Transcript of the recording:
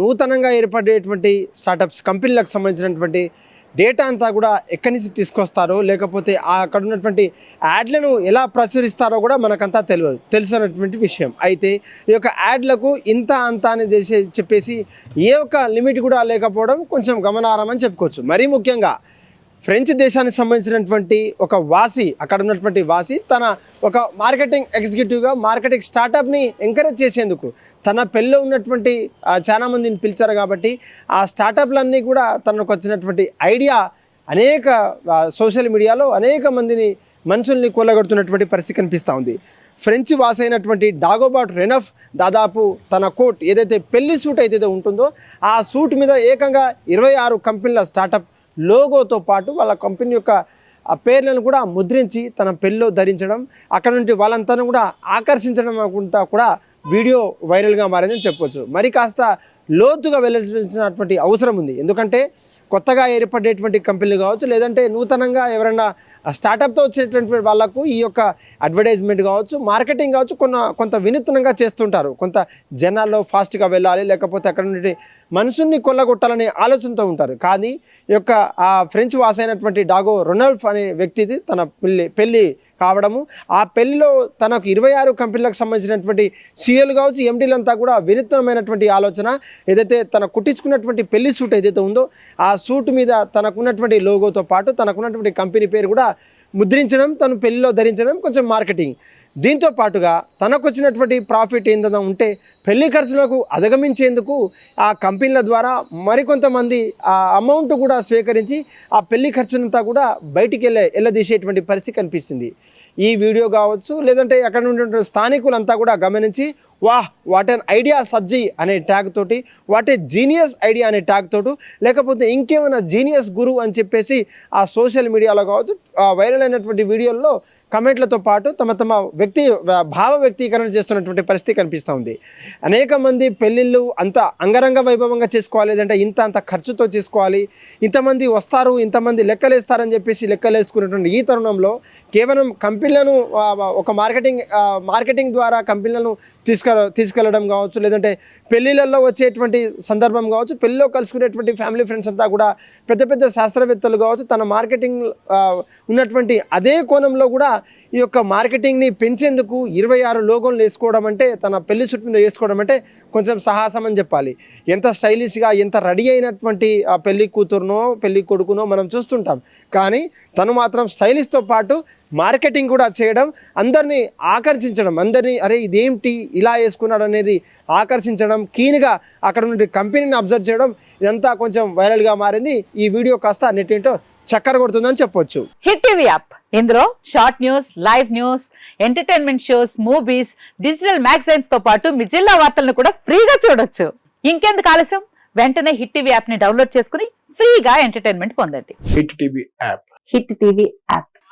నూతనంగా ఏర్పడేటువంటి స్టార్టప్స్ కంపెనీలకు సంబంధించినటువంటి డేటా అంతా కూడా ఎక్కడి నుంచి తీసుకొస్తారో లేకపోతే అక్కడ ఉన్నటువంటి యాడ్లను ఎలా ప్రచురిస్తారో కూడా మనకంతా తెలియదు తెలుసున్నటువంటి విషయం. అయితే ఈ యొక్క యాడ్లకు ఇంత అంత అని చేసే చెప్పేసి ఏ ఒక్క లిమిట్ కూడా లేకపోవడం కొంచెం గమనార్హం అని చెప్పుకోవచ్చు. మరీ ముఖ్యంగా ఫ్రెంచ్ దేశానికి సంబంధించినటువంటి ఒక వాసి అక్కడ ఉన్నటువంటి వాసి తన ఒక మార్కెటింగ్ ఎగ్జిక్యూటివ్గా మార్కెటింగ్ స్టార్టప్ని ఎంకరేజ్ చేసేందుకు తన పెళ్ళి ఉన్నటువంటి చాలామందిని చాలా మందిని పిలిచారు కాబట్టి ఆ స్టార్టప్లన్నీ కూడా తనకు వచ్చినటువంటి ఐడియా అనేక సోషల్ మీడియాలో అనేక మందిని మనుషుల్ని కూలగొడుతున్నటువంటి పరిస్థితి కనిపిస్తూ ఉంది. ఫ్రెంచ్ వాస్ అయినటువంటి డాగోబాట్ రెనఫ్ దాదాపు తన కోట్ ఏదైతే పెళ్ళి సూట్ అయితే ఉంటుందో ఆ సూట్ మీద ఏకంగా ఇరవై ఆరు కంపెనీల స్టార్టప్ లోగోతో పాటు వాళ్ళ కంపెనీ యొక్క ఆ పేర్లను కూడా ముద్రించి తన పెళ్ళిలో ధరించడం అక్కడ నుండి వాళ్ళంతా కూడా ఆకర్షించడం అనుకుంటా కూడా వీడియో వైరల్గా మారిందని చెప్పొచ్చు. మరి కాస్త లోతుగా వెళ్ళాల్సినటువంటి అవసరం ఉంది. ఎందుకంటే కొత్తగా ఏర్పడేటువంటి కంపెనీలు కావచ్చు లేదంటే నూతనంగా ఎవరైనా స్టార్టప్తో వచ్చేటటువంటి వాళ్ళకు ఈ యొక్క అడ్వర్టైజ్మెంట్ కావచ్చు మార్కెటింగ్ కావచ్చు కొన్న కొంత వినూత్నంగా చేస్తుంటారు. కొంత జనాల్లో ఫాస్ట్గా వెళ్ళాలి లేకపోతే అక్కడ నుండి మనుషుల్ని కొల్లగొట్టాలనే ఆలోచనతో ఉంటారు. కానీ ఈ యొక్క ఆ ఫ్రెంచ్ వాస్ అయినటువంటి డాగో రొనాల్ఫ్ అనే వ్యక్తిది తన పెళ్ళి పెళ్ళి కావడము. ఆ పెళ్ళిలో తనకు ఇరవై ఆరు కంపెనీలకు సంబంధించినటువంటి సీఎలు కావచ్చు ఎండీలంతా కూడా వినూత్నమైనటువంటి ఆలోచన. ఏదైతే తన కుట్టించుకున్నటువంటి పెళ్ళి సూట్ ఏదైతే ఉందో ఆ సూట్ మీద తనకున్నటువంటి లోగోతో పాటు తనకున్నటువంటి కంపెనీ పేరు కూడా ముద్రించడం తను పెళ్ళిలో ధరించడం కొంచెం మార్కెటింగ్ దీంతో పాటుగా తనకు వచ్చినటువంటి ప్రాఫిట్ ఏందన్నా ఉంటే పెళ్ళి ఖర్చులకు అధిగమించేందుకు ఆ కంపెనీల ద్వారా మరికొంతమంది ఆ అమౌంట్ కూడా స్వీకరించి ఆ పెళ్ళి ఖర్చునంతా కూడా బయటికి వెళ్ళే వెళ్ళదీసేటువంటి పరిస్థితి కనిపిస్తుంది. ఈ వీడియో కావచ్చు లేదంటే అక్కడ ఉన్నటువంటి స్థానికులంతా కూడా గమనించి వాహ్ వాట్ అన్ ఐడియా సజ్జీ అనే ట్యాగ్ తోటి వాట్ ఏ జీనియస్ ఐడియా అనే ట్యాగ్ తోటి లేకపోతే ఇంకేమైనా జీనియస్ గురువు అని చెప్పేసి ఆ సోషల్ మీడియాలో కావచ్చు వైరల్ అయినటువంటి వీడియోల్లో కమెంట్లతో పాటు తమ తమ వ్యక్తి భావ వ్యక్తీకరణ చేస్తున్నటువంటి పరిస్థితి కనిపిస్తూ ఉంది. అనేక మంది పెళ్ళిళ్ళు అంత అంగరంగ వైభవంగా చేసుకోవాలి లేదంటే ఇంత అంత ఖర్చుతో చేసుకోవాలి ఇంతమంది వస్తారు ఇంతమంది లెక్కలేస్తారని చెప్పేసి లెక్కలేసుకున్నటువంటి ఈ తరుణంలో కేవలం కంపెనీలను ఒక మార్కెటింగ్ మార్కెటింగ్ ద్వారా కంపెనీలను తీసుకు తీసుకెళ్ళడం కావచ్చు లేదంటే పెళ్ళిళ్ళల్లో వచ్చేటువంటి సందర్భం కావచ్చు పెళ్ళిలో కలుసుకునేటువంటి ఫ్యామిలీ ఫ్రెండ్స్ అంతా కూడా పెద్ద పెద్ద శాస్త్రవేత్తలు కావచ్చు తన మార్కెటింగ్ ఉన్నటువంటి అదే కోణంలో కూడా ఈ యొక్క మార్కెటింగ్ని పెంచేందుకు ఇరవై ఆరు లోగోలు వేసుకోవడం అంటే తన పెళ్ళి చుట్టు మీద వేసుకోవడం అంటే కొంచెం సాహసం అని చెప్పాలి. ఎంత స్టైలిష్గా ఎంత రెడీ అయినటువంటి ఆ పెళ్ళి కూతురునో పెళ్ళి కొడుకునో మనం చూస్తుంటాం. కానీ తను మాత్రం స్టైలిష్తో పాటు మార్కెటింగ్ కూడా చేయడం అందరినీ ఆకర్షించడం అందరినీ అరే ఇదేంటి ఇలా వేసుకున్నాడు అనేది ఆకర్షించడం కీన్గా అక్కడ నుండి కంపెనీని అబ్జర్వ్ చేయడం ఇదంతా కొంచెం వైరల్గా మారింది. ఈ వీడియో కాస్త నెట్టింటో చక్కర కొడుతుందని చెప్పొచ్చు. Hit TV app. ఇందులో short news live news entertainment shows movies digital మ్యాగజైన్స్తో పాటు మీ జిల్లా వార్తలను కూడా ఫ్రీగా చూడొచ్చు. ఇంకెందుకు ఆలస్యం? వెంటనే హిట్ టీవీ యాప్ని డౌన్లోడ్ చేసుకుని ఫ్రీగా ఎంటర్టైన్మెంట్ పొందండి. Hit TV app. Hit TV app.